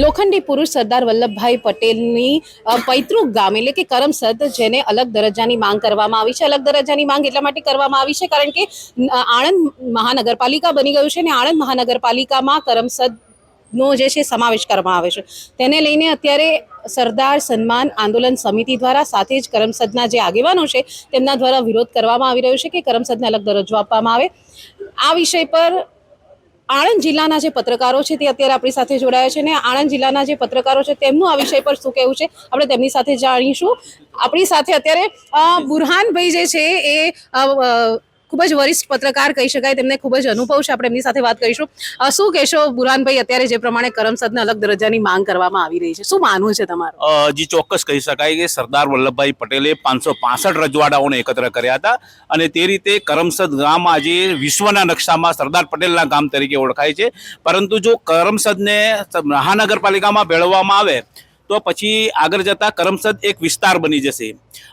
લોખંડી પુરુષ સરદાર વલ્લભભાઈ પટેલની પૈતૃક ગામ એટલે કે કરમસદ, જેને અલગ દરજ્જાની માંગ કરવામાં આવી છે. અલગ દરજ્જાની માંગ એટલા માટે કરવામાં આવી છે કારણ કે આણંદ મહાનગરપાલિકા બની ગયું છે અને આણંદ મહાનગરપાલિકામાં કરમસદ નો જે છે સમાવેશ કરવામાં આવે છે. તેને લઈને અત્યારે સરદાર સન્માન આંદોલન સમિતિ દ્વારા સાથે જ કરમસદના જે આગેવાનો છે તેમના દ્વારા વિરોધ કરવામાં આવી રહ્યો છે કે કરમસદને અલગ દરજ્જો આપવામાં આવે. આ વિષય પર આણંદ જિલ્લાના જે પત્રકારો છે તે અત્યારે આપણી સાથે જોડાયા છે અને આણંદ જિલ્લાના જે પત્રકારો છે તેમનું આ વિષય પર શું કહેવું છે? આપણે તેમની સાથે જાણીશું. આપણી સાથે અત્યારે બુરહાનભાઈ જે છે એ ખૂબ જ વરિષ્ઠ પત્રકાર કહી શકાય, તેમને ખૂબ જ અનુભવ છે. આપણે એમની સાથે વાત કરીશું. શું કહેશો બુરાનભાઈ, અત્યારે જે પ્રમાણે કરમસદને અલગ દરજ્જાની માંગ કરવામાં આવી રહી છે? શું માનવું છે તમારું? જી, ચોક્કસ કહી શકાય કે સરદાર વલ્લભભાઈ પટેલે પાંચસો પાસઠ રજવાડાઓને એકત્ર કર્યા હતા અને તે રીતે કરમસદ ગામ આજે વિશ્વના નકશામાં સરદાર પટેલના ગામ તરીકે ઓળખાય છે. પરંતુ જો કરમસદને મહાનગરપાલિકામાં ભેળવવામાં આવે, તો પછી આગળ જતાં કરમસદ એક વિસ્તાર બની જશે.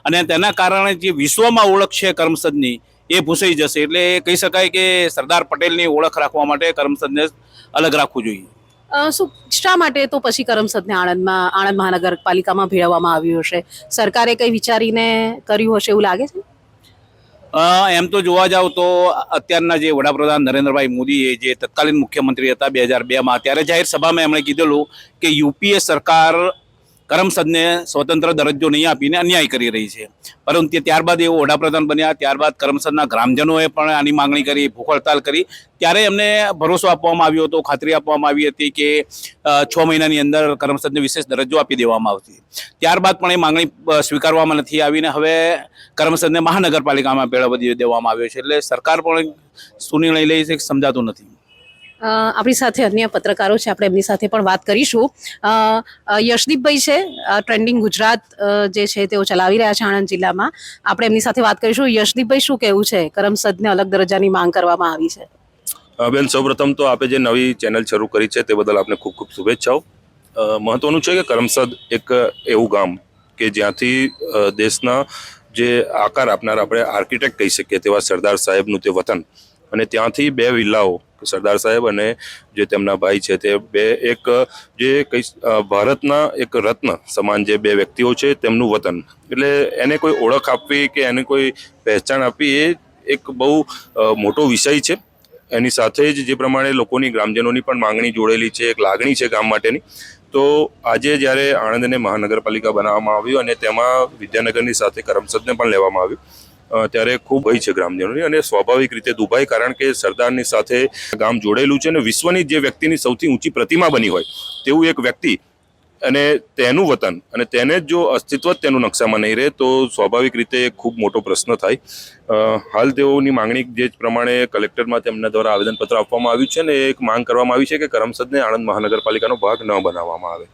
અને તેના કારણે જે વિશ્વમાં ઓળખ છે કરમસદની એ ભૂસાઈ જશે. એટલે કહી શકાય કે સરદાર પટેલની ઓળખ રાખવા માટે કરમસદને અલગ રાખવું જોઈએ. શું શા માટે તો પછી કરમસદને આણંદમાં આણંદ મહાનગરપાલિકામાં ભેળવવામાં આવ્યું હશે? સરકારે કંઈ વિચારીને કર્યું હશે એવું લાગે છે? એમ તો જોવા જાવ તો અત્યારના જે વડાપ્રધાન નરેન્દ્રભાઈ મોદીએ જે તત્કાલીન મુખ્યમંત્રી હતા બે હજાર બેમાં ત્યારે જાહેર સભામાં એમણે કીધેલું કે યુપીએ સરકાર કરમસદને સ્વતંત્ર દરજ્જો નહીં આપીને અન્યાય કરી રહી છે. પરંતુ ત્યારબાદ એવો વડાપ્રધાન બન્યા, ત્યારબાદ કરમસદના ગ્રામજનોએ પણ આની માંગણી કરી ભૂખ હડતાલ કરી. ત્યારે એમને ભરોસો આપવામાં આવ્યો હતો, ખાતરી આપવામાં આવી હતી કે છ મહિનાની અંદર કરમસદને વિશેષ દરજ્જો આપી દેવામાં આવશે. ત્યારબાદ પણ એ માંગણી સ્વીકારવામાં નથી આવીને હવે કરમસદને મહાનગરપાલિકામાં ભેળવી દેવામાં આવ્યો છે. એટલે સરકાર પણ શું નિર્ણય લે છે સમજાતું નથી. આપણી સાથે અન્ય પત્રકારો છે, આપણે એમની સાથે પણ વાત કરીશું. યશદીપભાઈ છે ટ્રેન્ડિંગ ગુજરાત જે છે તેઓ ચલાવી રહ્યા છે આણંદ જિલ્લામાં. આપણે એમની સાથે વાત કરીશું. યશદીપભાઈ, શું કહેવું છે? કરમસદને અલગ દરજ્જાની માંગ કરવામાં આવી છે. બેન, સૌપ્રથમ તો આપે જે નવી ચેનલ શરૂ કરી છે તે બદલ આપને ખૂબ ખૂબ શુભેચ્છાઓ. મહત્વનું છે કે કરમસદ એક એવું ગામ કે જ્યાંથી દેશના જે આકાર આપનાર આપણે આર્કિટેક્ટ કહી શકીએ તેવા સરદાર સાહેબનું તે વતન. અને ત્યાંથી બે વિલ્લાઓ સરદાર સાહેબ અને જે તેમના ભાઈ છે તે બે એક, જે કઈ ભારતના એક રત્ન સમાન જે બે વ્યક્તિઓ છે તેમનું વતન. એટલે એને કોઈ ઓળખ આપવી કે એને કોઈ પહેચાન આપવી એ એક બહુ મોટો વિષય છે. એની સાથે જ જે પ્રમાણે લોકોની ગ્રામજનોની પણ માંગણી જોડેલી છે, એક લાગણી છે ગામ માટેની. તો આજે જ્યારે આણંદને મહાનગરપાલિકા બનાવવામાં આવ્યું અને તેમાં વિદ્યાનગરની સાથે કરમસદને પણ લેવામાં આવ્યું ત્યારે ખૂબ હોય છે ગ્રામજનોની અને સ્વાભાવિક રીતે દુભાઈ કારણ કે સરદારની સાથે ગામ જોડેલું છે અને વિશ્વની જે વ્યક્તિની સૌથી ઊંચી પ્રતિમા બની હોય તેવું એક વ્યક્તિ અને તેનું વતન અને તેને જ અસ્તિત્વ તેનું નકશામાં નહીં રહે તો સ્વાભાવિક રીતે ખૂબ મોટો પ્રશ્ન થાય. હાલ તેઓની માંગણી જે પ્રમાણે કલેક્ટરમાં તેમના દ્વારા આવેદનપત્ર આપવામાં આવ્યું છે ને એક માંગ કરવામાં આવી છે કે કરમસદને આણંદ મહાનગરપાલિકાનો ભાગ ન બનાવવામાં આવે.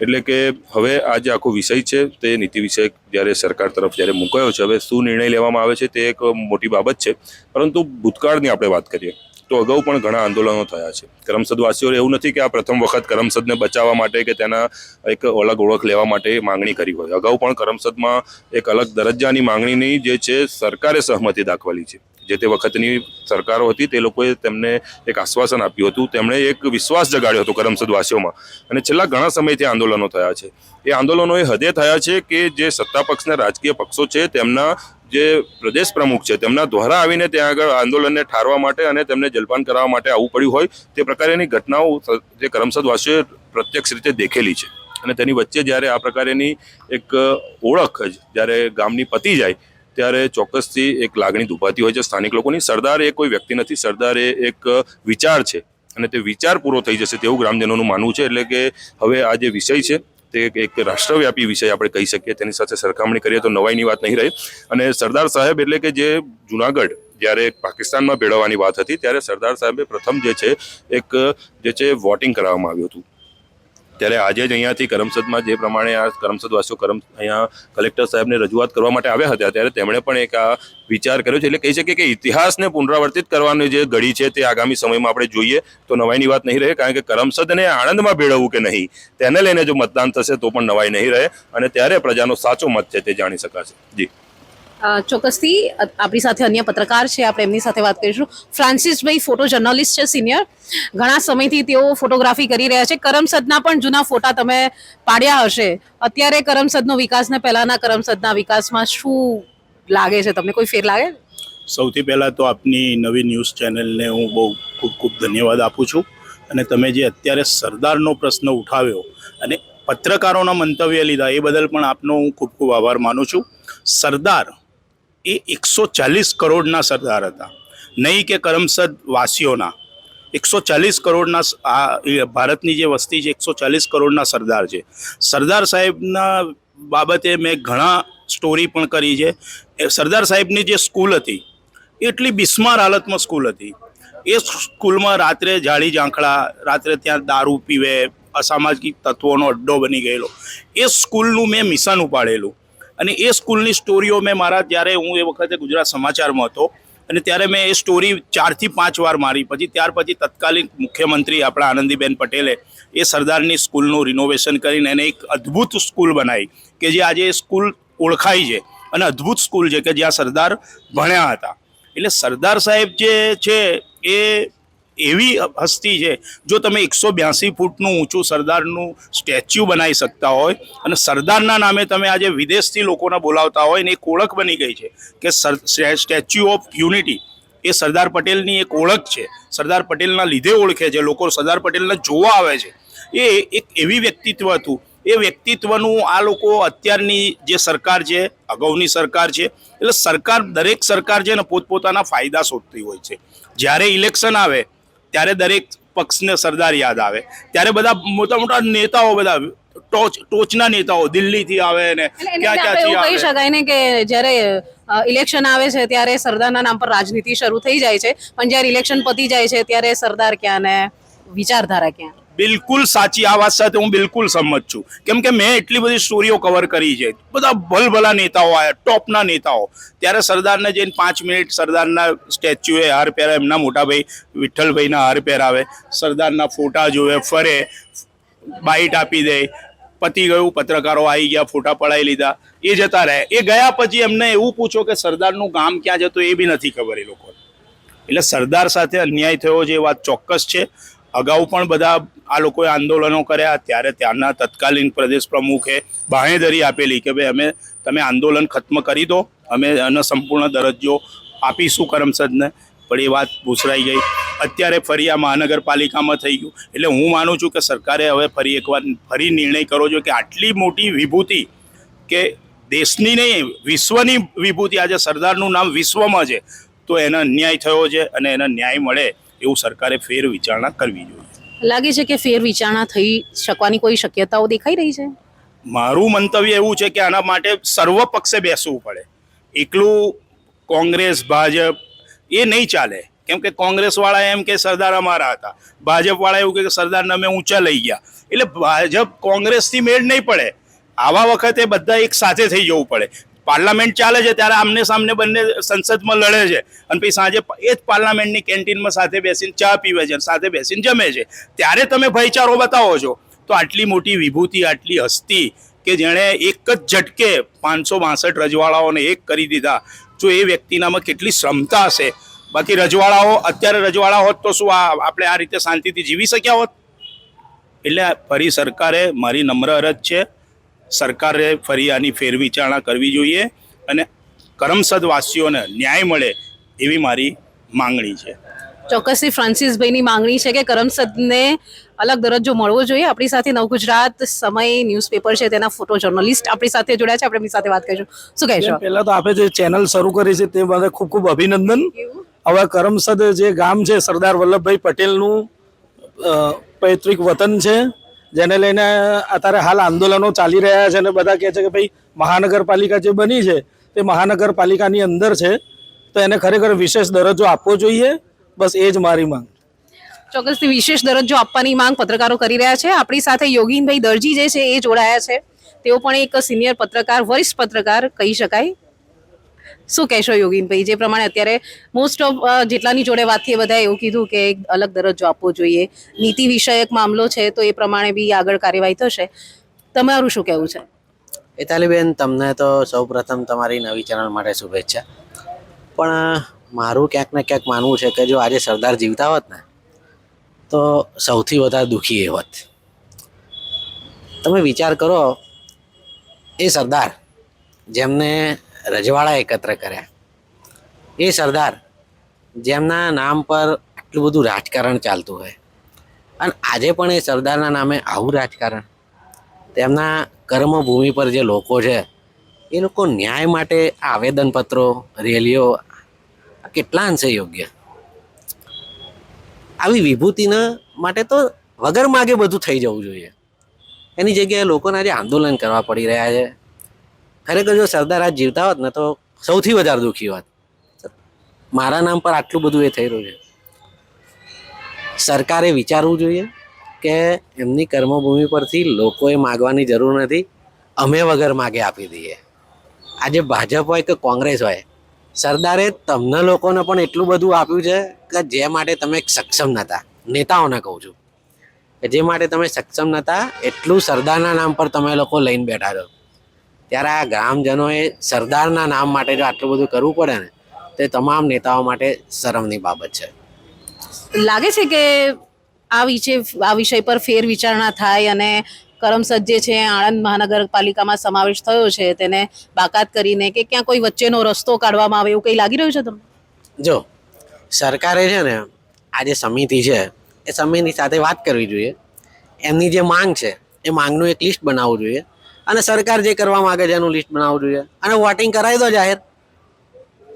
એટલે કે હવે આ જે આખો વિષય છે, તે નીતિ વિષય જ્યારે સરકાર તરફ જ્યારે મુકાયો છે, હવે શું નિર્ણય લેવામાં આવે છે તે એક મોટી બાબત છે. પરંતુ ભૂતકાળની આપણે વાત કરીએ, તો અગાઉ પણ ઘણા આંદોલનો થયા છે. કરમસદવાસીઓ એવું નથી કે આ પ્રથમ વખત કરમસદને બચાવવા માટે કે તેના એક અલગ ઓળખ લેવા માટે માંગણી કરી હોય. અગાઉ પણ કરમસદમાં એક અલગ દરજ્જાની માંગણીની જે છે, સરકારે સહમતિ દાખવેલી છે. જે તે વખતની સરકારો હતી તે લોકોએ તેમને એક આશ્વાસન આપ્યું હતું. તેમણે એક વિશ્વાસ જગાડ્યો હતો કરમસદવાસીઓમાં. અને છેલ્લા ઘણા સમયથી આંદોલનો થયા છે. એ આંદોલનો એ હદે થયા છે કે જે સત્તા પક્ષના રાજકીય પક્ષો છે તેમના જે પ્રદેશ પ્રમુખ છે તેમના દ્વારા આવીને ત્યાં આગળ આંદોલનને ઠારવા માટે અને તેમને જલપાન કરાવવા માટે આવવું પડ્યું હોય તે પ્રકારેની ઘટનાઓ જે કરમસદવાસીઓએ પ્રત્યક્ષ રીતે દેખેલી છે. અને તેની વચ્ચે જ્યારે આ પ્રકારેની એક ઓળખ જ જ્યારે ગામની પતી જાય ત્યારે ચોક્કસથી એક લાગણી દુભાતી હોય છે સ્થાનિક લોકોની. સરદાર એ કોઈ વ્યક્તિ નથી, સરદાર એ એક વિચાર છે અને તે વિચાર પૂરો થઈ જશે તેવું ગ્રામજનોનું માનવું છે. એટલે કે હવે આ જે વિષય છે તે એક- રાષ્ટ્રવ્યાપી વિષય આપણે કહી શકીએ. તેની સાથે સરખામણી કરીએ તો નવાઈની વાત નહીં રહે. અને સરદાર સાહેબ એટલે કે જે જુનાગઢ જ્યારે પાકિસ્તાનમાં ભેળવવાની વાત હતી, ત્યારે સરદાર સાહેબે પ્રથમ જે છે એક જે છે વોટિંગ કરાવવામાં આવ્યું હતું. ત્યારે આજે જ અહીંયાથી કરમસદમાં જે પ્રમાણે આ કરમસદવાસીઓ કરમ અહીંયા કલેક્ટર સાહેબને રજૂઆત કરવા માટે આવ્યા હતા, ત્યારે તેમણે પણ એક આ વિચાર કર્યો છે. એટલે કહી શકીએ કે ઇતિહાસને પુનરાવર્તિત કરવાની જે ઘડી છે તે આગામી સમયમાં આપણે જોઈએ તો નવાઈની વાત નહીં રહે, કારણ કે કરમસદને આણંદમાં ભેળવવું કે નહીં, તેને લઈને જો મતદાન થશે તો પણ નવાઈ નહીં રહે અને ત્યારે પ્રજાનો સાચો મત છે તે જાણી શકાશે. જી. ચોક્કસથી આપણી સાથે અન્ય પત્રકાર છે, આપણે એમની સાથે વાત કરીશું. ફ્રાન્સિસભાઈ ફોટો જર્નલિસ્ટ છે, સિનિયર. ઘણા સમયથી તેઓ ફોટોગ્રાફી કરી રહ્યા છે. કરમસદના પણ જૂના ફોટા તમે પાડ્યા હશે. અત્યારે કરમસદનો વિકાસ ને પહેલાના કરમસદના વિકાસમાં શું લાગે છે? તમને કોઈ ફેર લાગે? સૌથી પહેલાં તો આપની નવી ન્યૂઝ ચેનલને હું બહુ ખૂબ ખૂબ ધન્યવાદ આપું છું. અને તમે જે અત્યારે સરદારનો પ્રશ્ન ઉઠાવ્યો અને પત્રકારોના મંતવ્ય લીધા, એ બદલ પણ આપનો હું ખૂબ ખૂબ આભાર માનું છું. સરદાર એ એકસો ચાલીસ કરોડના સરદાર હતા. નહીં કે કરમસદ વાસીઓના. એકસો ચાલીસ કરોડના આ ભારતની જે વસ્તી છે, એકસો ચાલીસ કરોડના સરદાર છે. સરદાર સાહેબના બાબતે મેં ઘણા સ્ટોરી પણ કરી છે. સરદાર સાહેબની જે સ્કૂલ હતી, એટલી બિસ્માર હાલતમાં સ્કૂલ હતી. એ સ્કૂલમાં રાત્રે જાળી ઝાંખડા, રાત્રે ત્યાં દારૂ પીવે, અસામાજિક તત્વોનો અડ્ડો બની ગયેલો. એ સ્કૂલનું મેં મિશન ઉપાડેલું. અને એ સ્કૂલની સ્ટોરીઓ મેં મારા જ્યારે હું એ વખતે ગુજરાત સમાચારમાં હતો અને ત્યારે મેં એ સ્ટોરી ચારથી પાંચ વાર મારી. પછી ત્યાર પછી તત્કાલીન મુખ્યમંત્રી આપણા આનંદીબેન પટેલે એ સરદારની સ્કૂલનું રિનોવેશન કરીને એને એક અદ્ભુત સ્કૂલ બનાવી કે જે આજે એ સ્કૂલ ઓળખાય છે અને અદ્ભુત સ્કૂલ છે કે જ્યાં સરદાર ભણ્યા હતા. એટલે સરદાર સાહેબ જે છે એ એવી હસ્તી છે જો તમે એકસો બ્યાસી ફૂટનું ઊંચું સરદારનું સ્ટેચ્યુ બનાવી શકતા હોય અને સરદારના નામે તમે આજે વિદેશથી લોકોને બોલાવતા હોય ને એક ઓળખ બની ગઈ છે કે સ્ટેચ્યુ ઓફ યુનિટી એ સરદાર પટેલની એક ઓળખ છે. સરદાર પટેલના લીધે ઓળખે છે. લોકો સરદાર પટેલને જોવા આવે છે. એ એક એવી વ્યક્તિત્વ હતું. એ વ્યક્તિત્વનું આ લોકો અત્યારની જે સરકાર છે, અગાઉની સરકાર છે, એટલે સરકાર દરેક સરકાર છે ને પોતપોતાના ફાયદા શોધતી હોય છે. જ્યારે ઇલેક્શન આવે ત્યારે દરેક પક્ષને સરદાર યાદ આવે. ત્યારે બધા મોટા મોટા નેતાઓ બધા ટોચ ટોચના નેતાઓ દિલ્હીથી આવે ને ક્યાં ક્યાંથી કહી શકાય ને કે જ્યારે ઇલેક્શન આવે છે ત્યારે સરદારના નામ પર રાજનીતિ શરૂ થઈ જાય છે. પણ જ્યારે ઇલેક્શન પતી જાય છે ત્યારે સરદાર ક્યાં ને વિચારધારા ક્યાં? બિલકુલ સાચી આ વાત સાથે હું બિલકુલ સંમત છું. કેમ કે મેં એટલી બધી સ્ટોરીઓ કવર કરી છે. બધા ભલભલા નેતાઓ આવ્યા ટોપના નેતાઓ. ત્યારે સરદારને જઈને પાંચ મિનિટ સરદારના સ્ટેચ્યુએ હાર પહેરાવે, એમના મોટાભાઈ વિઠ્ઠલભાઈના હાર પહેરાવે, સરદારના ફોટા જોવે, ફરે બાઇટ આપી દે, પતી ગયું, પત્રકારો આવી ગયા, ફોટા પડાવી લીધા, એ જતા રહે. એ ગયા પછી એમને એવું પૂછો કે સરદારનું ગામ ક્યાં જતું એ બી નથી ખબર એ લોકો એટલે સરદાર સાથે અન્યાય થયો છે એ વાત ચોક્કસ છે. અગાઉ પણ બધા આ લોકોએ આંદોલનો કર્યા, ત્યારે ત્યારના તત્કાલીન પ્રદેશ પ્રમુખે બાંહેધરી આપેલી કે ભાઈ અમે, તમે આંદોલન ખત્મ કરી દો, અમે એનો સંપૂર્ણ દરજ્જો આપીશું કરમસદને. પણ એ વાત ભૂસરાઈ ગઈ. અત્યારે ફરી આ મહાનગરપાલિકામાં થઈ ગયું. એટલે હું માનું છું કે સરકારે હવે ફરી એકવાર, ફરી નિર્ણય કરવો જોઈએ કે આટલી મોટી વિભૂતિ કે દેશની નહીં, વિશ્વની વિભૂતિ, આજે સરદારનું નામ વિશ્વમાં છે, તો એનો અન્યાય થયો છે અને એને ન્યાય મળે. એવું સરકારે ફેર વિચારણા કરવી જોઈએ. લાગે છે કે ફેર વિચારણા થઈ શકવાની કોઈ શક્યતાઓ દેખાઈ રહી છે? મારું મંતવ્ય એવું છે કે આના માટે સર્વ પક્ષે બેસવું પડે. એકલું કોંગ્રેસ ભાજપ એ નહીં ચાલે. કેમ કે કોંગ્રેસવાળા એમ કે સરદાર અમારા હતા. ભાજપવાળા એવું કે સરદારને અમે ઊંચા લઈ ગયા. એટલે ભાજપ કોંગ્રેસથી મેળ નહીં પડે. આવા વખતે બધા એક સાથે થઈ જવું પડે. પાર્લામેન્ટ ચાલે છે ત્યારે આમને સામને બંને સંસદમાં લડે છે. અને પછી સાંજે એ જ પાર્લામેન્ટની કેન્ટીનમાં સાથે બેસીને ચા પીવે છે અને સાથે બેસીને જમે છે. ત્યારે તમે ભાઈચારો બતાવો છો. તો આટલી મોટી વિભૂતિ, આટલી હસ્તી કે જેણે એક જ ઝટકે પાંચસો બાસઠ રજવાડાઓને એક કરી દીધા, જો એ વ્યક્તિનામાં કેટલી ક્ષમતા હશે? બાકી રજવાડાઓ, અત્યારે રજવાડા હોત તો શું આ આપણે આ રીતે શાંતિથી જીવી શક્યા હોત? એટલે ફરી સરકારે મારી નમ્ર અરજ છે. સરકારે ફરી આની ફેરવિચારણા કરવી જોઈએ અને કરમસદ વાસીઓને ન્યાય મળે એવી મારી માંગણી છે. ચોક્કસથી ફ્રાન્સિસભાઈની માંગણી છે કે કરમસદને અલગ દરજ્જો મળવો જોઈએ. આપણી સાથે નવગુજરાત સમય ન્યૂઝપેપર છે તેના ફોટો જર્નલિસ્ટ આપણી સાથે જોડાયા છે. આપણે એમની સાથે વાત કરીશું. શું કહેશો? પહેલા તો આપણે જે ચેનલ શરૂ કરી છે તે માટે ખૂબ ખૂબ અભિનંદન. હવે કરમસદ જે ગામ છે સરદાર વલ્લભભાઈ પટેલનું પૈતૃક વતન છે. જેને લઈને અત્યારે હાલ આંદોલનો ચાલી રહ્યા છે અને બધા કહે છે કે ભાઈ, મહાનગરપાલિકા જે બની છે, તે મહાનગરપાલિકાની અંદર છે, તો એને ખરેખર વિશેષ દરજ્જો આપવો જોઈએ. બસ એ જ મારી માંગ. ચોક્કસથી વિશેષ દરજ્જો આપવાની માંગ પત્રકારો કરી રહ્યા છે. આપણી સાથે યોગીનભાઈ દરજી જે છે, એ જોડાયા છે. તેઓ પણ એક સિનિયર પત્રકાર, વરિષ્ઠ પત્રકાર કહી શકાય. શું કહેશો યોગીનભાઈ? જે પ્રમાણે અત્યારે મોસ્ટ ઓફ જેટલાની જોડે વાત થઈ એ બધાએ એવું કીધું કે એક અલગ દરજ્જો આપવો જોઈએ. નીતિ વિષયક મામલો છે તો એ પ્રમાણે બી આગળ કાર્યવાહી થશે. તમારું શું કહેવું છે? હેતાલીબેન તમને તો સૌપ્રથમ તમારી નવી ચેનલ માટે શુભેચ્છા. પણ મારું ક્યાંક ને ક્યાંક માનવું છે કે જો આજે સરદાર જીવતા હોત ને, તો સૌથી વધારે દુઃખી એ હોત. તમે વિચાર કરો, એ સરદાર જેમને રજવાડા એકત્ર કર્યા. એ સરદાર, જેમના નામ પર આટલું બધું રાજકારણ ચાલતું હોય, અને આજે પણ એ સરદારના નામે આવું રાજકારણ, તેમના કર્મભૂમિ પર જે લોકો છે, એ લોકો ન્યાય માટે આવેદનપત્રો, રેલીઓ કેટલા અંશે યોગ્ય. આવી વિભૂતિના માટે તો વગર માગે બધું થઈ જવું જોઈએ. એની જગ્યાએ લોકોને આજે આંદોલન કરવા પડી રહ્યા છે. ખરેખર જો સરદાર આજ જીવતા હોત ને તો સૌથી વધારે દુઃખી હોત. મારા નામ પર આટલું બધું એ થઈ રહ્યું છે. સરકારે વિચારવું જોઈએ કે એમની કર્મભૂમિ પરથી લોકોએ માગવાની જરૂર નથી, અમે વગર માગે આપી દઈએ. આજે ભાજપ હોય કે કોંગ્રેસ હોય, સરદારે તમને લોકોને પણ એટલું બધું આપ્યું છે કે જે માટે તમે સક્ષમ નહોતા નેતાઓને કહું છું કે જે માટે તમે સક્ષમ નહોતા એટલું સરદારના નામ પર તમે લોકો લઈને બેઠા છો. ત્યારે આ ગ્રામજનોએ સરદારના નામ માટે જો આટલું બધું કરવું પડે ને તે તમામ નેતાઓ માટે શરમની બાબત છે. લાગે છે કે આ વિશે આ વિષય પર ફેર વિચારણા થાય અને કરમસદ જે છે આણંદ મહાનગરપાલિકામાં સમાવેશ થયો છે તેને બાકાત કરીને કે ક્યાં કોઈ વચ્ચેનો રસ્તો કાઢવામાં આવે એવું કંઈ લાગી રહ્યું છે તમને? જો સરકારે છે ને આ જે સમિતિ છે એ સમિતિ સાથે વાત કરવી જોઈએ. એમની જે માંગ છે એ માંગનું એક લિસ્ટ બનાવવું જોઈએ. અને સરકાર જે કરવા માંગે છે એનું લિસ્ટ બનાવવું જોઈએ. અને વોટિંગ કરાવી દો જાહેર.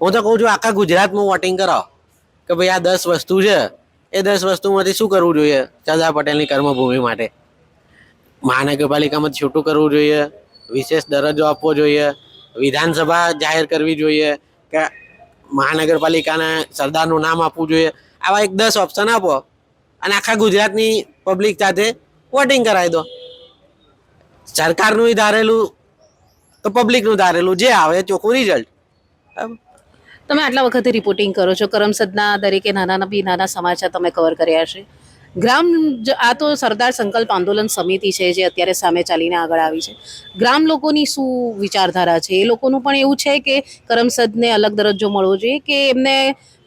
હું તો કહું છું, આખા ગુજરાતમાં વોટિંગ કરાવો. કે ભાઈ આ દસ વસ્તુ છે, એ દસ વસ્તુમાંથી શું કરવું જોઈએ? સરદાર પટેલની કર્મભૂમિ માટે. મહાનગરપાલિકામાં છૂટું કરવું જોઈએ, વિશેષ દરજ્જો આપવો જોઈએ, વિધાનસભા જાહેર કરવી જોઈએ, કે મહાનગરપાલિકાને સરદારનું નામ આપવું જોઈએ. આવા એક દસ ઓપ્શન આપો અને આખા ગુજરાતની પબ્લિક સાથે વોટિંગ કરાવી દો. સરકારનું ધારેલું તો પબ્લિકનું ધારેલું જે આવે ચોખ્ખું રિઝલ્ટ તમે આટલા વખતે રિપોર્ટિંગ કરો છો, કરમસદના દરેકે નાના બી નાના સમાચાર તમે કવર કર્યા છે ગ્રામ આ તો સરદાર સંકલ્પ આંદોલન સમિતિ છે જે અત્યારે સામે ચાલીને આગળ આવી છે. ગ્રામ લોકોની શું વિચારધારા છે? એ લોકોનું પણ એવું છે કે કરમસદને અલગ દરજ્જો મળવો જોઈએ કે એમને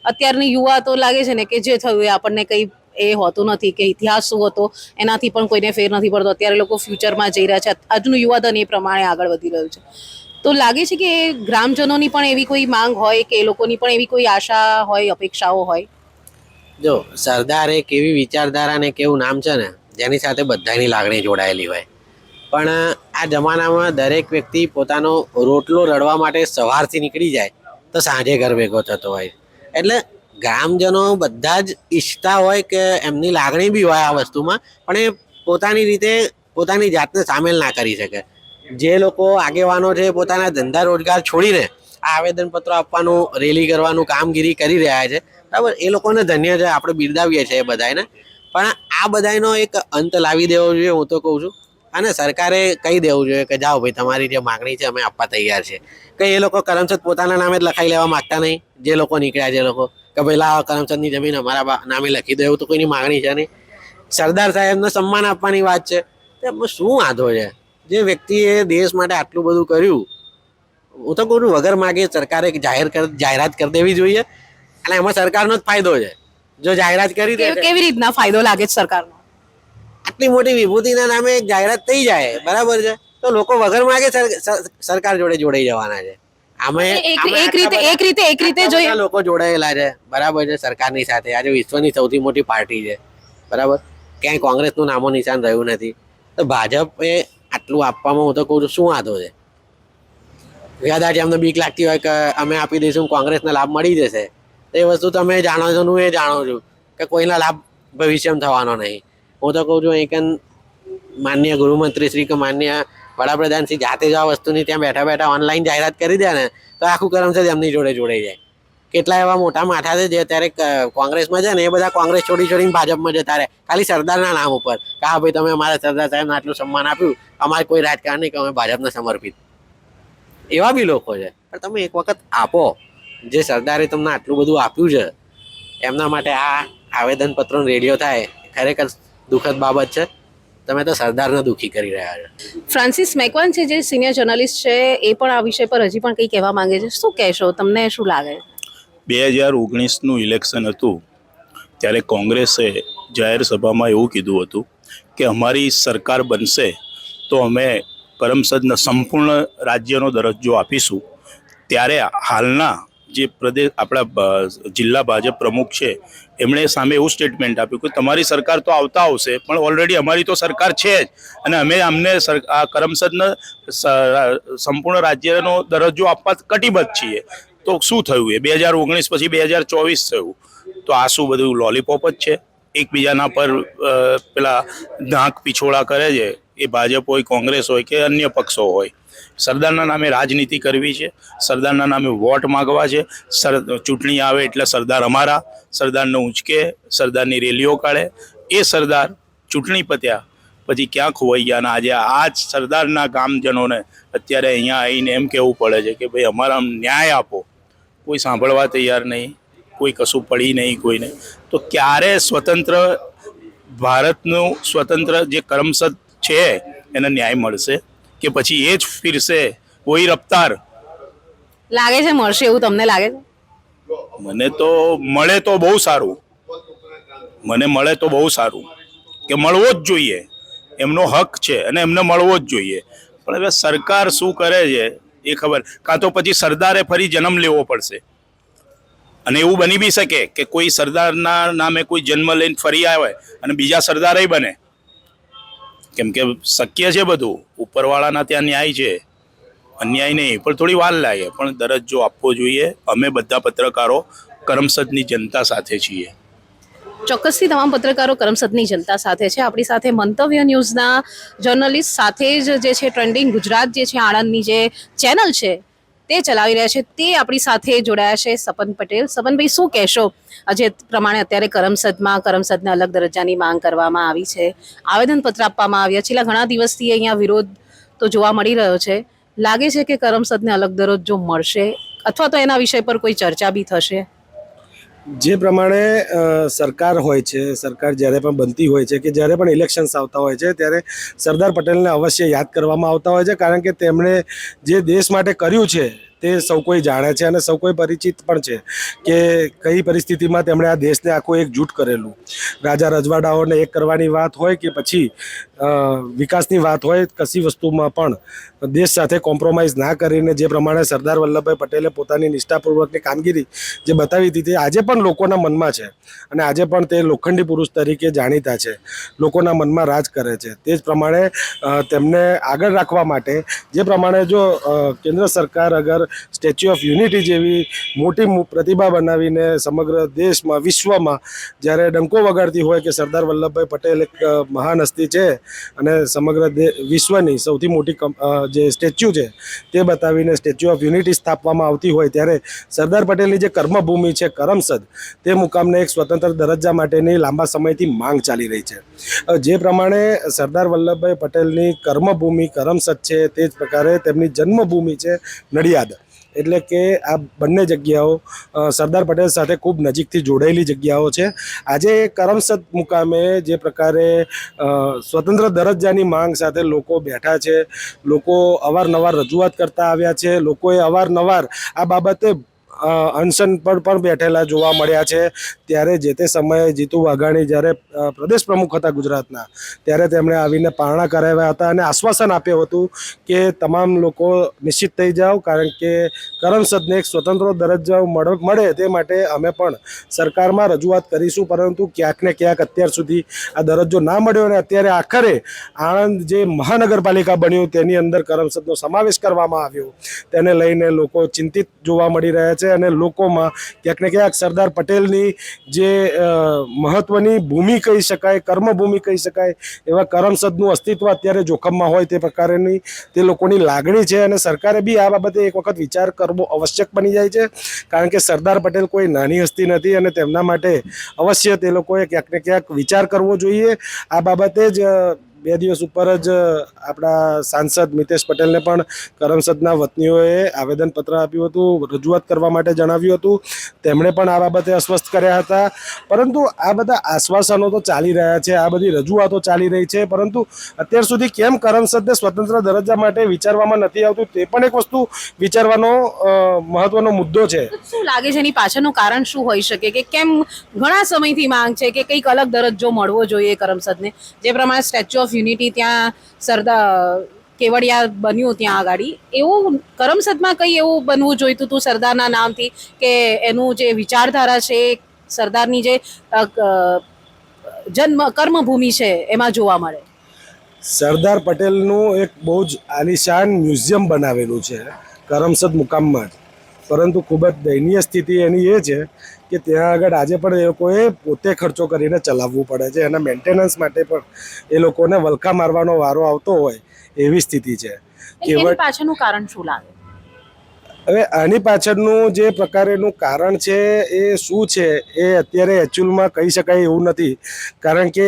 અત્યારની યુવા તો લાગે છે ને કે જે થયું એ આપણને કંઈ એ હોતું નથી કે ઇતિહાસ શું હતો, એનાથી પણ કોઈને ફેર નથી પડતો. અત્યારે લોકો ફ્યુચરમાં જઈ રહ્યા છે. આજનું યુવાધન એ પ્રમાણે આગળ વધી રહ્યું છે. તો લાગે છે કે ગ્રામજનોની પણ એવી કોઈ માંગ હોય કે એ લોકોની પણ એવી કોઈ આશા હોય, અપેક્ષાઓ હોય? જો, સરદાર એક એવી વિચારધારા ને કેવું નામ છે ને, જેની સાથે બધાની લાગણી જોડાયેલી હોય. પણ, આ જમાનામાં દરેક વ્યક્તિ પોતાનો રોટલો રડવા માટે સવારથી નીકળી જાય, તો સાંજે ઘર ભેગો થતો હોય. એટલે ગ્રામજનો બધા જ ઈચ્છતા હોય કે એમની લાગણી બી હોય આ વસ્તુમાં, પણ એ પોતાની રીતે, પોતાની જાતને સામેલ ના કરી શકે. જે લોકો આગેવાનો છે પોતાના ધંધા રોજગાર છોડીને આ આવેદનપત્રો આપવાનું, રેલી કરવાનું, કામગીરી કરી રહ્યા છે. બરાબર? એ લોકોને ધન્ય છે, આપણે બિરદાવીએ છીએ એ બધાને પણ આ બધાનો એક અંત લાવી દેવો જોઈએ હું તો કહું છું. અને સરકારે કહી દેવું જોઈએ કે જાઓ ભાઈ, તમારી જે માગણી છે અમે આપવા તૈયાર છે કે એ લોકો કરમસદ પોતાના નામે જ લખાઈ લેવા માંગતા નહીં, જે લોકો નીકળ્યા જે લોકો. કે ભાઈ લાવો કરમચંદની જમીન અમારા નામે લખી દો એવું તો કોઈની માગણી છે નહીં. સરદાર સાહેબને સન્માન આપવાની વાત છે. તો એમાં શું વાંધો છે? જે વ્યક્તિએ દેશ માટે આટલું બધું કર્યું હું તો કહું વગર માગે સરકારે જાહેર કર જાહેરાત કરી દેવી જોઈએ. અને એમાં સરકારનો જ ફાયદો છે. જો જાહેરાત કરી દે કેવી રીતના ફાયદો લાગે છે સરકારનો? આટલી મોટી વિભૂતિના નામે જાહેરાત થઈ જાય. બરાબર છે? તો લોકો વગર માગે સર- સર- સરકાર જોડે જોડાઈ જવાના છે. એક રીતે એક રીતે એક રીતે જોઈએ લોકો જોડાયેલા છે. બરાબર છે સરકારની સાથે. આજે વિશ્વની સૌથી મોટી પાર્ટી છે. બરાબર? ક્યાંય કોંગ્રેસનું નામો નિશાન રહ્યું નથી. તો ભાજપે આટલું આપવામાં હું તો કહું છું શું વાંધો છે? કદાચ અમને બીક લાગતી હોય કે અમે આપી દઈશું કોંગ્રેસને લાભ મળી જશે. તો એ વસ્તુ તમે જાણો છો હું એ જાણું છું કે કોઈના લાભ ભવિષ્યમાં થવાનો નહીં. હું તો કહું છું એક માન્ય ગૃહમંત્રી શ્રી કે માન્ય વડાપ્રધાન શ્રી જાતે જ આ વસ્તુની ત્યાં બેઠા બેઠા ઓનલાઈન જાહેરાત કરી દે ને, તો આખું કરમસદ એમની જોડે જોડાઈ જાય. કેટલા એવા મોટા માથા છે જે અત્યારે કોંગ્રેસમાં છે ને, એ બધા કોંગ્રેસ છોડી છોડીને ભાજપમાં જતા રહે. ખાલી સરદારના નામ ઉપર. કે હા ભાઈ, તમે અમારા સરદાર સાહેબને આટલું સન્માન આપ્યું, અમારે કોઈ રાજકારણ નહીં, કે અમે ભાજપને સમર્પિત. એવા બી લોકો છે. પણ તમે એક વખત આપો, જે સરદારે તમને આટલું બધું આપ્યું છે, એમના માટે આ આવેદનપત્રનો રેડિયો થાય, ખરેખર દુઃખદ બાબત છે. તમે તો સરદારને દુઃખી કરી રહ્યા છો. ફ્રાન્સિસ મેકવાન છે જે સિનિયર જર્નલિસ્ટ છે એ પણ આ વિષય પર હજી પણ કંઈ કહેવા માંગે છે. શું કહેશો? તમને શું લાગે? બે હજાર ઓગણીસનું ઇલેક્શન હતું ત્યારે કોંગ્રેસે જાહેર સભામાં એવું કીધું હતું કે અમારી સરકાર બનશે તો અમે કરમસદને સંપૂર્ણ રાજ્યનો દરજ્જો આપીશું. ત્યારે હાલના જે પ્રદેશ આપણા જિલ્લા ભાજપ પ્રમુખ છે, એમણે સામે એવું સ્ટેટમેન્ટ આપ્યું કે તમારી સરકાર તો આવતા આવશે, પણ ઓલરેડી અમારી તો સરકાર છે જ. અને અમે અમને આ કરમસદને સંપૂર્ણ રાજ્યનો દરજ્જો આપવા કટિબદ્ધ છીએ. તો શું થયું એ? બે હજાર ઓગણીસ પછી બે હજાર ચોવીસ થયું. તો આ શું બધું લોલીપોપ જ છે? એકબીજાના પર પેલા ઢાંક પીછોડા કરે છે. એ ભાજપ હોય, કોંગ્રેસ હોય કે અન્ય પક્ષો હોય. સરદારના નામે રાજનીતિ કરવી છે, સરદારના નામે વોટ માગવા છે. સર, ચૂંટણી આવે એટલે સરદાર અમારા, સરદારને ઊંચકે, સરદારની રેલીઓ કાઢે. એ સરદાર ચૂંટણી પત્યા પછી ક્યાં ખોવાઈ ગયા આજે આ જ સરદારના ગામજનોને અત્યારે અહીંયા આવીને એમ કહેવું પડે છે કે ભાઈ અમારા ન્યાય આપો. કોઈ સાંભળવા તૈયાર નહીં, કોઈ કશું પડી નહીં કોઈને. તો ક્યારે સ્વતંત્ર ભારતનું સ્વતંત્ર જે કરમસદ છે એને ન્યાય મળશે કે પછી એ જ ફિરશે કોઈ રફતાર? લાગે છે મળશે એવું તમને લાગે છે? મને તો મળે તો બહુ સારું. મને મળે તો બહુ સારું. કે મળવો જ જોઈએ. એમનો હક છે અને એમને મળવો જ જોઈએ. પણ હવે સરકાર શું કરે છે એ ખબર. કાં તો પછી સરદારે ફરી જન્મ લેવો પડશે. અને એવું બની બી શકે કે કોઈ સરદારના નામે કોઈ જન્મ લઈને ફરી આવે અને બીજા સરદારે બને. કેમ કે શક્ય છે બધું. ઉપરવાળાના ત્યાં ન્યાય છે. અન્યાય નહીં, પણ થોડી વાર લાગે. પણ દરજ્જો આપવો જોઈએ. અમે બધા પત્રકારો કરમસદની જનતા સાથે છીએ. ચોક્કસથી તમામ પત્રકારો કરમસદની જનતા સાથે છે. આપણી સાથે મંતવ્ય ન્યૂઝના જર્નલિસ્ટ સાથે જ જે છે, ટ્રેન્ડિંગ ગુજરાત જે છે, આણંદની જે ચેનલ છે તે ચલાવી રહ્યા છે. તે આપણી સાથે જોડાયા છે સપન પટેલ. સપનભાઈ, શું કહેશો? જે પ્રમાણે અત્યારે કરમસદમાં, કરમસદને અલગ દરજ્જાની માંગ કરવામાં આવી છે. આવેદનપત્ર આપવામાં આવ્યા. છેલ્લા ઘણા દિવસથી અહીંયા વિરોધ તો જોવા મળી રહ્યો છે. લાગે છે કે કરમસદને અલગ દરજ્જો મળશે? અથવા તો એના વિષય પર કોઈ ચર્ચા બી થશે? જે પ્રમાણે સરકાર હોય છે, સરકાર જ્યારે પણ બનતી હોય છે કે જ્યારે પણ ઇલેક્શન્સ આવતા હોય છે, ત્યારે સરદાર પટેલને અવશ્ય યાદ કરવામાં આવતા હોય છે, કારણ કે તેમણે જે દેશ માટે કર્યું છે તે સૌ કોઈ જાણે છે અને સૌ કોઈ પરિચિત પણ છે કે કઈ પરિસ્થિતિમાં તેમણે આ દેશને આખું એકજૂટ કરેલું. રાજા રજવાડાઓને એક કરવાની વાત હોય કે પછી વિકાસની વાત હોય કશી વસ્તુમાં પણ દેશ સાથે કોમ્પ્રોમાઇઝ ના કરીને જે પ્રમાણે સરદાર વલ્લભભાઈ પટેલે પોતાની નિષ્ઠાપૂર્વકની કામગીરી જે બતાવી હતી તે આજે પણ લોકોના મનમાં છે અને આજે પણ તે લોખંડી પુરુષ તરીકે જાણીતા છે. લોકોના મનમાં રાજ કરે છે. તે જ પ્રમાણે તેમને આગળ રાખવા માટે જે પ્રમાણે જો કેન્દ્ર સરકાર અગર સ્ટેચ્યુ ઓફ યુનિટી જેવી મોટી પ્રતિભા બનાવીને સમગ્ર દેશમાં, વિશ્વમાં જ્યારે ડંકો વગાડતી હોય કે સરદાર વલ્લભભાઈ પટેલ એક મહાન હસ્તી છે અને સમગ્ર વિશ્વની સૌથી મોટી જે સ્ટેચ્યુ છે તે બતાવીને સ્ટેચ્યુ ઓફ યુનિટી સ્થાપવામાં આવતી હોય ત્યારે સરદાર પટેલની જે કર્મભૂમિ છે, કરમસદ, તે મુકામને એક સ્વતંત્ર દરજ્જા માટેની લાંબા સમયથી માંગ ચાલી રહી છે. જે પ્રમાણે સરદાર વલ્લભભાઈ પટેલની કર્મભૂમિ, કરમસદ છે તે જ પ્રકારે તેમની જન્મભૂમિ છે નડિયાદ. એટલે કે આ બંને જગ્યાઓ સરદાર પટેલ સાથે ખૂબ નજીકથી જોડાયેલી જગ્યાઓ છે. આજે કરમસદ મુકામે જે પ્રકારે સ્વતંત્ર દરજ્જાની માંગ સાથે લોકો બેઠા છે, લોકો અવારનવાર રજૂઆત કરતા આવ્યા છે, લોકોએ અવારનવાર આ બાબતે અનશન પર પણ બેઠેલા જોવા મળ્યા છે. ત્યારે જે તે સમયે જીતુ વાઘાણી જ્યારે પ્રદેશ પ્રમુખ હતા ગુજરાતના, ત્યારે તેમણે આવીને પારણા કરાવ્યા હતા અને આશ્વાસન આપ્યું હતું કે તમામ લોકો નિશ્ચિત થઈ જાઓ, કારણ કે કરમસદને એક સ્વતંત્ર દરજ્જો મળ- તે માટે અમે પણ સરકારમાં રજૂઆત કરીશું, પરંતુ ક્યાંક ને ક્યાંક અત્યાર સુધી આ દરજ્જો ના મળ્યો અને અત્યારે આખરે આણંદ જે મહાનગરપાલિકા બન્યું તેની અંદર કરમસદનો સમાવેશ કરવામાં આવ્યો. તેને લઈને લોકો ચિંતિત જોવા મળી રહ્યા છે અને લોકોમાં ક્યાંક ને ક્યાંક સરદાર પટેલની જે મહત્ત્વની ભૂમિ કહી શકાય, કર્મભૂમિ કહી શકાય, એવા કરમસદનું અસ્તિત્વ અત્યારે જોખમમાં હોય તે પ્રકારની તે લોકોની લાગણી છે અને સરકારે બી આ બાબતે એક વખત વિચાર કરવો આવશ્યક બની જાય છે. કારણ કે સરદાર પટેલ કોઈ નાની હસ્તી નથી અને તેમના માટે અવશ્ય તે લોકોએ ક્યાંક ને ક્યાંક વિચાર કરવો જોઈએ. આ બાબતે જ બે દિવસ ઉપર જ આપણા સાંસદ મિતેશ પટેલને પણ કરમસદના વતનીઓએ આવેદનપત્ર આપ્યું હતું, રજૂઆત કરવા માટે જણાવ્યું હતું. તેમણે પણ આ બાબતે અસ્વસ્થ કર્યા હતા. પરંતુ આ બધા આશ્વાસનો તો ચાલી રહ્યા છે, આ બધી રજૂઆતો ચાલી રહી છે. પરંતુ અત્યાર સુધી કેમ કરમસદને સ્વતંત્ર દરજ્જા માટે વિચારવામાં નથી આવતું, તે પણ એક વસ્તુ વિચારવાનો મહત્વનો મુદ્દો છે. શું લાગે છે, એની પાછળનું કારણ શું હોઈ શકે? કે કેમ ઘણા સમયથી માંગ છે કે કંઈક અલગ દરજ્જો મળવો જોઈએ કરમસદને? જે પ્રમાણે સ્ટેચ્યુ ઓફ યુનિટી ત્યાં સરદાર કેવડિયા બન્યું ત્યાં આગળ એવું કરમસદમાં કંઈ એવું બનવું જોઈતું હતું સરદારના નામથી કે એનું જે વિચારધારા છે, સરદારની જે જન્મ, કર્મભૂમિ છે એમાં જોવા મળે? સરદાર પટેલનું એક બહુ જ આલિશાન મ્યુઝિયમ બનાવેલું છે, કરમસદ મુકામમાં પરંતુ ખૂબ જ દયનીય સ્થિતિ એની એ છે કે ત્યાં આગળ આજે પણ એ લોકોએ પોતે ખર્ચો કરીને ચલાવવું પડે છે એના મેન્ટેનન્સ માટે પણ એ લોકોને વલખા મારવાનો વારો આવતો હોય એવી સ્થિતિ છે. કેવળ પાછળનું કારણ શું લાગે? હવે આની પાછળનું જે પ્રકારેનું કારણ છે એ શું છે એ અત્યારે એકચ્યુઅલમાં કહી શકાય એવું નથી. કારણ કે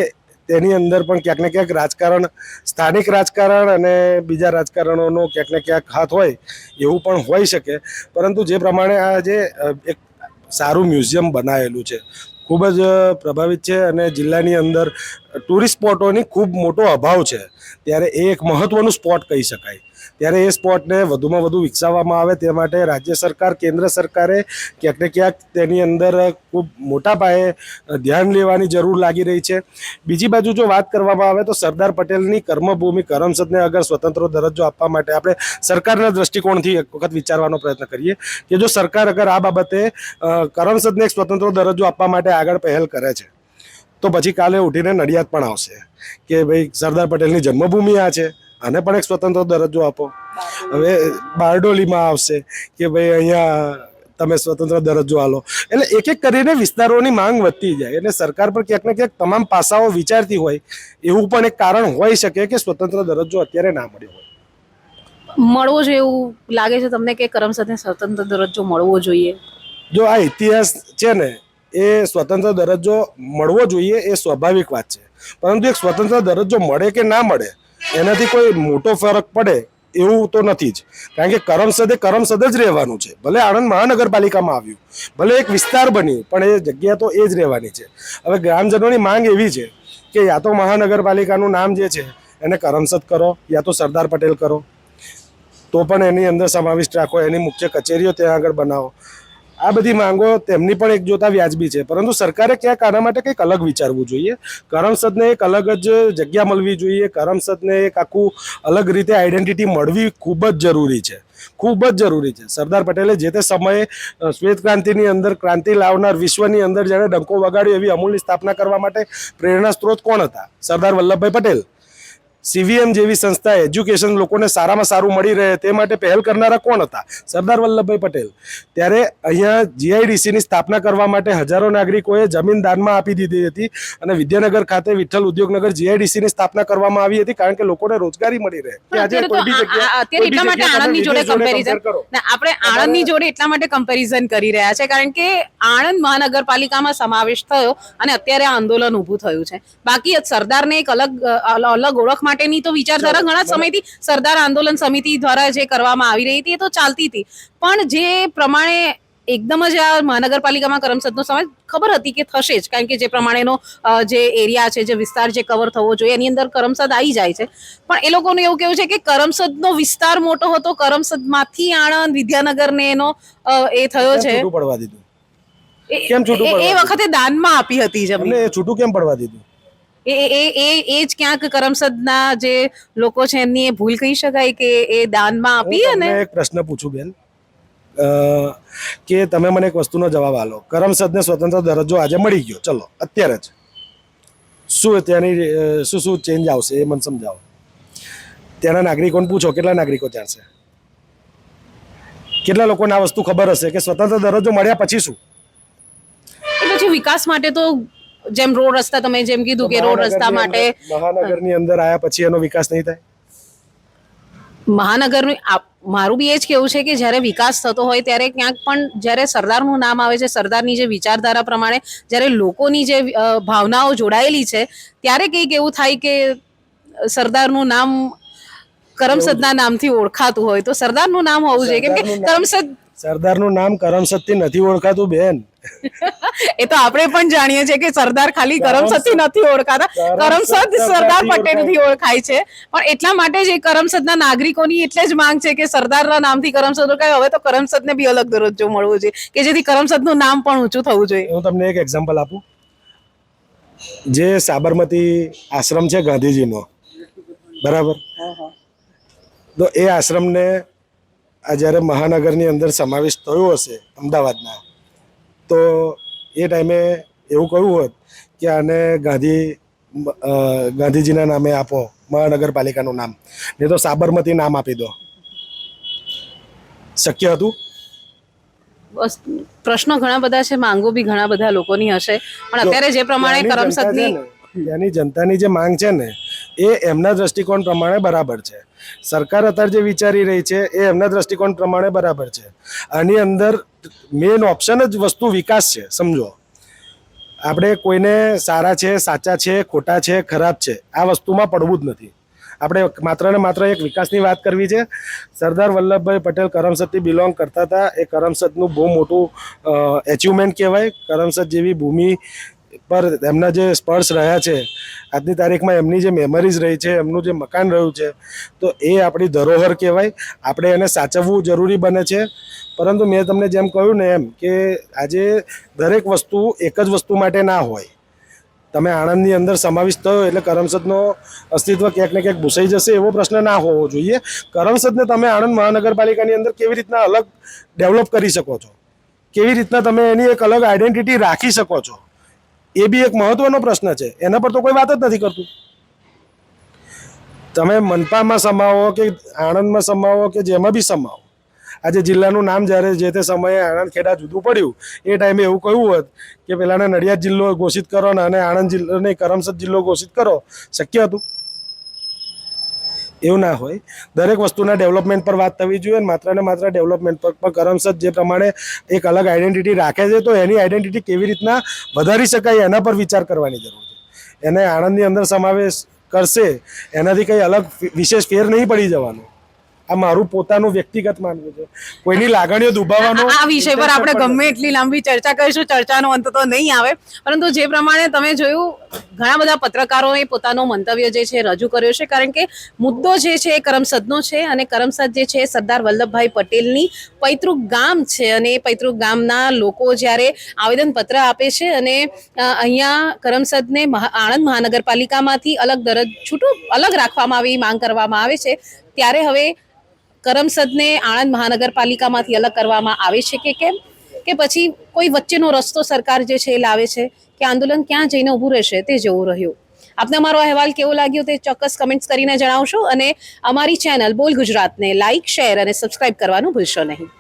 તેની અંદર પણ ક્યાંક ને ક્યાંક રાજકારણ સ્થાનિક રાજકારણ અને બીજા રાજકારણોનો ક્યાંક ને ક્યાંક હાથ હોય એવું પણ હોઈ શકે. પરંતુ જે પ્રમાણે આ જે એક સારું મ્યુઝિયમ બનાવેલું છે. ખૂબ જ પ્રભાવિત છે અને જિલ્લાની અંદર ટુરિસ્ટ સ્પોટોની ખૂબ મોટો અભાવ છે. ત્યારે એ એક મહત્ત્વનું સ્પોટ કહી શકાય. ત્યારે એ સ્પોટને વધુમાં વધુ વિકસાવવામાં આવે તે માટે રાજ્ય સરકાર, કેન્દ્ર સરકારે ક્યાંક ને ક્યાંક તેની અંદર ખૂબ મોટા પાયે ધ્યાન લેવાની જરૂર લાગી રહી છે. બીજી બાજુ જો વાત કરવામાં આવે તો સરદાર પટેલની કર્મભૂમિ કરમસદને અગર સ્વતંત્ર દરજ્જો આપવા માટે આપણે સરકારના દ્રષ્ટિકોણથી એક વખત વિચારવાનો પ્રયત્ન કરીએ કે જો સરકાર અગર આ બાબતે કરમસદને એક સ્વતંત્ર દરજ્જો આપવા માટે આગળ પહેલ કરે છે, તો પછી કાલે ઉઠીને નડિયાદ પણ આવશે કે ભાઈ સરદાર પટેલની જન્મભૂમિ આ છે. આને પણ એક સ્વતંત્ર દરજ્જો આપો. હવે બારડોલીમાં આવશે કે ભાઈ અહીંયા તમે સ્વતંત્ર દરજ્જો આલો. એટલે એક એક કરીને વિસ્તારોની માંગ વધતી જાય. એટલે સરકાર પર ક્યાંક ને ક્યાંક તમામ પાસાઓ વિચારતી હોય. એવું પણ એક કારણ હોઈ શકે કે સ્વતંત્ર દરજ્જો અત્યારે ના મળ્યો હોય. મળવો જોઈએ એવું લાગે છે તમને કે સાથે સ્વતંત્ર દરજ્જો મળવો જોઈએ? જો આ ઇતિહાસ છે ને એ સ્વતંત્ર દરજ્જો મળવો જોઈએ એ સ્વાભાવિક વાત છે. પરંતુ એક સ્વતંત્ર દરજ્જો મળે કે ના મળે એનાથી કોઈ મોટો ફરક પડે એવું તો નથી જ. કારણ કે કરમસદે કરમસદ જ રહેવાનું છે. ભલે આણંદ મહાનગરપાલિકામાં આવ્યું, ભલે એક વિસ્તાર બની પણ એ જગ્યા તો એ જ રહેવાની છે. હવે ગ્રામજનોની માંગ એવી છે કે યા તો મહાનગરપાલિકાનું નામ જે છે, એને કરમસદ કરો, યા તો સરદાર પટેલ કરો. તો પણ એની અંદર સમાવિષ્ટ રાખો, એની મુખ્ય કચેરીઓ ત્યાં આગળ બનાવો. આ બધી માંગો તેમની પણ એક જોતા વ્યાજબી છે. પરંતુ સરકારે ક્યાંક આના માટે કંઈક અલગ વિચારવું જોઈએ. કરમસદને એક અલગ જ જગ્યા મળવી જોઈએ. કરમસદને એક આખું અલગ રીતે આઈડેન્ટિટી મળવી ખૂબ જ જરૂરી છે. ખૂબ જ જરૂરી છે. સરદાર પટેલે જે તે સમયે શ્વેત ક્રાંતિની અંદર ક્રાંતિ લાવનાર વિશ્વની અંદર જેણે ડંકો વગાડ્યો એવી અમૂલની સ્થાપના કરવા માટે પ્રેરણા સ્ત્રોત કોણ હતા? સરદાર વલ્લભભાઈ પટેલ. સીવીએમ જેવી સંસ્થા એજ્યુકેશન લોકોને સારામાં સારું મળી રહે તે માટે પહેલ કરનારા કોણ હતા? સરદાર વલ્લભભાઈ પટેલ. ત્યારે અહીંયા જીઆઈડીસીની સ્થાપના કરવા માટે હજારો નાગરિકોએ જમીન દાનમાં આપી દીધી હતી અને વિદ્યાનગર ખાતે વિઠ્ઠલ ઉદ્યોગનગર જીઆઈડીસીની સ્થાપના કરવામાં આવી હતી કારણ કે લોકોને રોજગારી મળી રહે. આજે કોઈ બી આણંદની જોડે કમ્પેરિઝન આપણે આણંદની જોડે એટલા માટે કમ્પેરિઝન કરી રહ્યા છે કારણ કે આણંદ મહાનગરપાલિકામાં સમાવેશ થયો અને અત્યારે આ આંદોલન ઊભું થયું છે. બાકી સરદારને એક અલગ અલગ ઓળખ માટેની તો વિચારધારા ઘણા સમયથી સરદાર આંદોલન સમિતિ દ્વારા જે કરવામાં આવી રહી હતી એ તો ચાલતી હતી. પણ જે પ્રમાણે એકદમ જ આ મહાનગરપાલિકામાં કરમસદનો સમય ખબર હતી કે થશે જ કારણ કે જે પ્રમાણેનો જે એરિયા છે જે વિસ્તાર જે કવર થવો જોઈએ એની અંદર કરમસદ આવી જાય છે. પણ એ લોકોનું એવું કેવું છે કે કરમસદનો વિસ્તાર મોટો હતો કરમસદમાંથી આણંદ વિદ્યાનગરને એનો એ થયો છે. કેમ એ- એ વખતે દાનમાં આપી હતી જમીન. છૂટું કેમ પડવા દીધું? એ એ એ એ જ ક્યાંક કરમસદના જે લોકો છે એમની એ ભૂલ કહી શકાય કે એ દાનમાં આપી અને એક પ્રશ્ન પૂછું બેન. કે તમે મને એક વસ્તુનો જવાબ આલો. કરમસદને સ્વતંત્ર દરજ્જો આજે મળી ગયો. ચલો અત્યારે જ. શું ત્યાંની શું શું ચેન્જ આવશે એ મને સમજાવો. ત્યાંના નાગરિકોને પૂછો કેટલા નાગરિકો જાણશે કેટલા લોકોને આ વસ્તુ ખબર હશે કે સ્વતંત્ર દરજ્જો મળ્યા પછી શું? પછી વિકાસ માટે તો જેમ રોડ રસ્તા તમે જેમ કીધું કે રોડ રસ્તા માટે મહાનગરની અંદર આયા પછી એનો વિકાસ નહીં થાય? મહાનગરનું મારું બી એ જ કેવું છે કે જ્યારે વિકાસ થતો હોય ત્યારે ક્યાંક પણ જ્યારે સરદારનું નામ આવે છે સરદારની જે વિચારધારા પ્રમાણે જ્યારે લોકોની જે ભાવનાઓ જોડાયેલી છે ત્યારે કંઈક એવું થાય કે સરદારનું નામ કરમસદના નામથી ઓળખાતું હોય. તો સરદારનું નામ હોવું જોઈએ. કેમ કે કરમસદ સરદારનું નામ કરમસદથી નથી ઓળખાતું બેન. એ તો આપણે પણ જાણીએ છીએ કે સરદાર ખાલી કરમસદથી નથી ઓળખાતા. કરમસદ સરદાર પટેલથી ઓળખાય છે. પણ એટલા માટે જ એ કરમસદના નાગરિકોની એટલે જ માંગ છે કે સરદારના નામથી કરમસદ ઓળખાય. હવે તો કરમસદને બી અલગ દરજ્જો મળવો જોઈએ. કે જેથી કરમસદનું નામ પણ ઊંચું થવું જોઈએ. હું તમને એક એક્ઝામ્પલ આપું. જે સાબરમતી આશ્રમ છે ગાંધીજીનો. બરાબર? તો એ આશ્રમને આ જ્યારે મહાનગરની અંદર સમાવેશ થયો હશે અમદાવાદના તો એ ટાઈમે એવું કહ્યું હોત કે આને ગાંધી ગાંધીજીના નામે આપો મહાનગરપાલિકાનું નામ. નહીં તો સાબરમતી નામ આપી દો. શક્ય હતું? બસ પ્રશ્નો ઘણા બધા છે માંગો બી ઘણા બધા લોકોની હશે. પણ અત્યારે જે પ્રમાણે કરમસદની ત્યાંની જનતાની જે માંગ છે ને એ એમના દ્રષ્ટિકોણ પ્રમાણે બરાબર છે. સરકાર અત્યારે જે વિચારી રહી છે એ એમના દ્રષ્ટિકોણ પ્રમાણે બરાબર છે. આની અંદર મેઇન ઓપ્શન જ વસ્તુ વિકાસ છે, સમજો. આપણે કોઈને સારા છે, સાચા છે, ખોટા છે, ખરાબ છે, આ વસ્તુમાં પડવું જ નથી. આપણે માત્ર ને માત્ર એક વિકાસની વાત કરવી છે. સરદાર વલ્લભભાઈ પટેલ કરમસદથી બિલોંગ કરતા હતા. એ કરમસદનું બહુ મોટું એચિવમેન્ટ કહેવાય. કરમસદ જેવી ભૂમિ પર એમના જે સ્પર્શ રહ્યા છે, આજની તારીખમાં એમની જે મેમરીઝ રહી છે, એમનું જે મકાન રહ્યું છે, તો એ આપણી ધરોહર કહેવાય. આપણે એને સાચવવું જરૂરી બને છે. પરંતુ મેં તમને જેમ કહ્યું ને એમ કે આજે દરેક વસ્તુ એક જ વસ્તુ માટે ના હોય. તમે આણંદની અંદર સમાવિષ્ટ થયો એટલે કરમસદનો અસ્તિત્વ ક્યાંક ને ક્યાંક ભૂસાઈ જશે એવો પ્રશ્ન ના હોવો જોઈએ. કરમસદને તમે આણંદ મહાનગરપાલિકાની અંદર કેવી રીતના અલગ ડેવલપ કરી શકો છો? કેવી રીતના તમે એની એક અલગ આઈડેન્ટિટી રાખી શકો છો? એ બી એક મહત્વનો પ્રશ્ન છે. એના પર તો કોઈ વાત જ નથી કરતું. તમે મનપામાં સમાવો કે આણંદમાં સમાવો કે જેમાં બી સમાવો. આજે જિલ્લાનું નામ જ્યારે જે તે સમયે આણંદ ખેડા જુદું પડ્યું, એ ટાઈમે એવું કહ્યું હોત કે પેલાને નડિયાદ જિલ્લો ઘોષિત કરો ને અને આણંદ જિલ્લો નહીં કરમસદ જિલ્લો ઘોષિત કરો. શક્ય હતું. એવું ના હોય. દરેક વસ્તુના ડેવલપમેન્ટ પર વાત થવી જોઈએ અને માત્ર ને માત્ર ડેવલપમેન્ટ પર પણ કરમસદ જે પ્રમાણે એક અલગ આઈડેન્ટિટી રાખે છે, તો એની આઈડેન્ટિટી કેવી રીતના વધારી શકાય એના પર વિચાર કરવાની જરૂર છે. એને આણંદની અંદર સમાવેશ કરશે, એનાથી કંઈ અલગ વિશેષ ફેર નહીં પડી જવાનો. આ મારું પોતાનું વ્યક્તિગત માનવું છે. કોઈની લાગણીઓ દુભાવવાનો આ વિષય પર આપણે ગમે એટલી લાંબી ચર્ચા કરીશું ચર્ચાનો અંત તો નહીં આવે. પરંતુ જે પ્રમાણે તમે જોયું ઘણા બધા પત્રકારોએ પોતાનો મંતવ્ય જે છે રજૂ કર્યો છે. કારણ કે મુદ્દો જે છે એ કરમસદનો છે અને કરમસદ જે છે સરદાર વલ્લભભાઈ પટેલની પૈતૃક ગામ છે અને એ પૈતૃક ગામના લોકો જ્યારે આવેદનપત્ર આપે છે અને અહીંયા કરમસદને આણંદ મહાનગરપાલિકામાંથી અલગ દરજ છૂટું અલગ રાખવામાં આવી માંગ કરવામાં આવે છે ત્યારે હવે કરમસદને આણંદ મહાનગરપાલિકામાંથી અલગ કરવામાં આવે છે કે કેમ? કે પછી કોઈ વચ્ચેનો રસ્તો સરકાર જે છે એ લાવે છે કે આંદોલન ક્યાં જઈને ઊભું રહેશે તે જોવું રહ્યું. આપને અમારો અહેવાલ કેવો લાગ્યો તે ચોક્કસ કમેન્ટ્સ કરીને જણાવશો અને અમારી ચેનલ બોલ ગુજરાતને લાઇક શેર અને સબસ્ક્રાઇબ કરવાનું ભૂલશો નહીં.